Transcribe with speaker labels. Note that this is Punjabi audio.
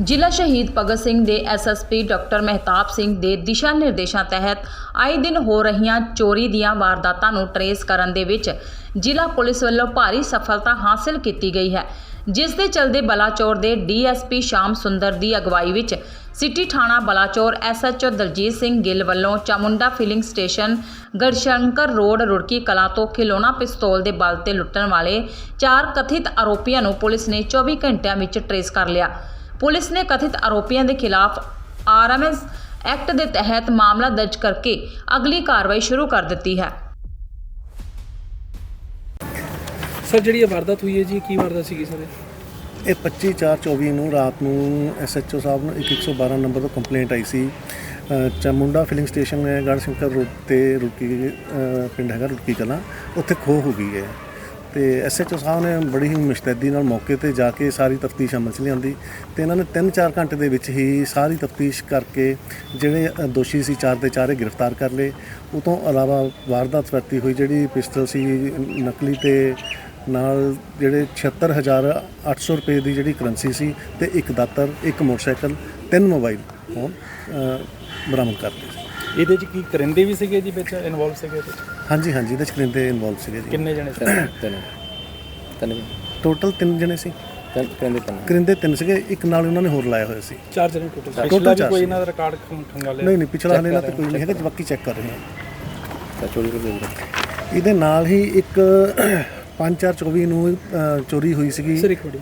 Speaker 1: ਜ਼ਿਲ੍ਹਾ ਸ਼ਹੀਦ ਭਗਤ ਸਿੰਘ ਦੇ ਐਸਐਸਪੀ ਡਾਕਟਰ ਮਹਿਤਾਬ ਸਿੰਘ ਦੇ ਦਿਸ਼ਾ ਨਿਰਦੇਸ਼ਾਂ ਤਹਿਤ ਆਏ ਦਿਨ ਹੋ ਰਹੀਆਂ ਚੋਰੀ ਦੀਆਂ ਵਾਰਦਾਤਾਂ ਨੂੰ ਟਰੇਸ ਕਰਨ ਦੇ ਵਿੱਚ ਜ਼ਿਲ੍ਹਾ ਪੁਲਿਸ ਵੱਲੋਂ ਭਾਰੀ ਸਫਲਤਾ ਹਾਸਲ ਕੀਤੀ ਗਈ ਹੈ, ਜਿਸ ਦੇ ਚਲਦੇ ਬਲਾਚੌਰ ਦੇ ਡੀਐਸਪੀ ਸ਼ਾਮ ਸੁੰਦਰ ਦੀ ਅਗਵਾਈ ਵਿੱਚ ਸਿਟੀ ਥਾਣਾ ਬਲਾਚੌਰ ਐਸਐਚਓ ਦਲਜੀਤ ਸਿੰਘ ਗਿੱਲ ਵੱਲੋਂ Chamunda filling station, Garhshankar road Rurki Kalan ਤੋਂ ਖਿਲੌਣਾ ਪਿਸਤੌਲ ਦੇ ਬਲ ਤੇ ਲੁੱਟਣ ਵਾਲੇ ਚਾਰ ਕਥਿਤ ਆਰੋਪੀਆਂ ਨੂੰ ਪੁਲਿਸ ਨੇ 24 ਘੰਟਿਆਂ ਵਿੱਚ ਟਰੇਸ ਕਰ ਲਿਆ। ਪੁਲਿਸ ਨੇ ਕਥਿਤ ਆਰੋਪੀਆਂ ਦੇ ਖਿਲਾਫ ਆਰਐਮਐਸ ਐਕਟ ਦੇ ਤਹਿਤ ਮਾਮਲਾ ਦਰਜ ਕਰਕੇ ਅਗਲੀ ਕਾਰਵਾਈ ਸ਼ੁਰੂ ਕਰ ਦਿੱਤੀ ਹੈ।
Speaker 2: ਸਰ ਜਿਹੜੀ ਇਹ ਵਾਰਦਾਤ ਹੋਈ ਹੈ ਜੀ ਕੀ ਵਾਰਦਾਤ ਸੀਗੀ ਸਰ? ਇਹ?
Speaker 3: ਇਹ 25/4/24 ਨੂੰ ਰਾਤ ਨੂੰ ਐਸਐਚਓ ਸਾਹਿਬ ਨੂੰ ਇੱਕ 112 ਨੰਬਰ ਤੋਂ ਕੰਪਲੇਂਟ ਆਈ ਸੀ। ਚਾਮੁੰਡਾ ਫਿਲਿੰਗ ਸਟੇਸ਼ਨ ਹੈ ਗੜਸ਼ੰਕਰ ਰੋਡ ਤੇ ਰੁਕੀ ਪਿੰਡ ਹੈਗਾ ਰੁਕੀ ਕਲਾਂ ਉੱਥੇ ਖੋਹ ਹੋ ਗਈ ਹੈ। ਤੇ ਐਸਐਚਓ ਸਾਹਿਬ ਨੇ ਬੜੀ ਹੀ ਮੁਸ਼ਤੈਦੀ ਨਾਲ ਮੌਕੇ ਤੇ ਜਾ ਕੇ ਸਾਰੀ ਤਫਤੀਸ਼ ਅਮਲ 'ਚ ਲਿਆਂਦੀ ਤੇ ਇਹਨਾਂ ਨੇ 3-4 ਘੰਟੇ ਦੇ ਵਿੱਚ ਹੀ ਸਾਰੀ ਤਫਤੀਸ਼ ਕਰਕੇ ਜਿਹੜੇ ਦੋਸ਼ੀ ਸੀ ਚਾਰ ਦੇ ਚਾਰੇ ਗ੍ਰਿਫਤਾਰ ਕਰ ਲਏ। ਉਹ ਤੋਂ ਇਲਾਵਾ ਵਾਰਦਾਤ ਵਰਤੀ ਹੋਈ ਜਿਹੜੀ ਪਿਸਟਲ ਸੀ ਨਕਲੀ ਤੇ ਨਾਲ ਜਿਹੜੇ 76800 ਰੁਪਏ ਦੀ ਜਿਹੜੀ ਕਰੰਸੀ ਸੀ ਤੇ ਇੱਕ ਦਾਤਰ ਇੱਕ ਮੋਟਰਸਾਈਕਲ ਤਿੰਨ ਮੋਬਾਈਲ ਫੋਨ ਅ, ਬਰਾਮਦ ਕਰਤੇ ਸੀ
Speaker 2: ਇਹਦੇ ਚ ਕੀ ਕਰਿੰਦੇ ਵੀ ਸੀਗੇ ਜੀ ਵਿੱਚ ਇਨਵੋਲਵ ਸੀਗੇ ਇਹਦੇ 'ਚ?
Speaker 3: ਹਾਂਜੀ ਹਾਂਜੀ ਇਹਦੇ ਚ ਕਰਿੰਦੇ ਇਨਵੋਲਵ ਸੀਗੇ ਜੀ।
Speaker 2: ਕਿੰਨੇ ਜਣੇ ਸੀ?
Speaker 4: ਤਿੰਨ। ਤਿੰਨ
Speaker 3: ਟੋਟਲ ਤਿੰਨ ਜਣੇ ਸੀ।
Speaker 4: ਤਿੰਨ ਤਿੰਨ ਤਿੰਨ।
Speaker 3: ਕਰਿੰਦੇ ਤਿੰਨ ਸੀਗੇ ਇੱਕ ਨਾਲ ਉਹਨਾਂ ਨੇ ਹੋਰ ਲਾਇਆ ਹੋਇਆ ਸੀ।
Speaker 2: ਚਾਰ ਜਣੇ ਟੋਟਲ ਪਿਛਲਾ ਵੀ ਕੋਈ। ਇਹਨਾਂ ਦਾ ਰਿਕਾਰਡ ਖੰਗਾਲਿਆ
Speaker 3: ਨਹੀਂ ਨਹੀਂ ਪਿਛਲਾ ਹਲੇ ਨਾ
Speaker 4: ਕਰ
Speaker 3: ਤਾਂ ਕੋਈ ਨਹੀਂ ਹੈਗਾ ਬਾਕੀ ਚੈੱਕ ਕਰ ਰਹੇ ਹਾਂ।
Speaker 4: ਤਾਂ ਚੋਰੀ ਕਰ ਦਿੰਦੇ
Speaker 3: ਇਹਦੇ ਨਾਲ ਹੀ ਇੱਕ 5424 ਨੂੰ ਚੋਰੀ ਹੋਈ ਸੀਗੀ।
Speaker 2: ਸਰ ਇੱਕ ਮਿੰਟ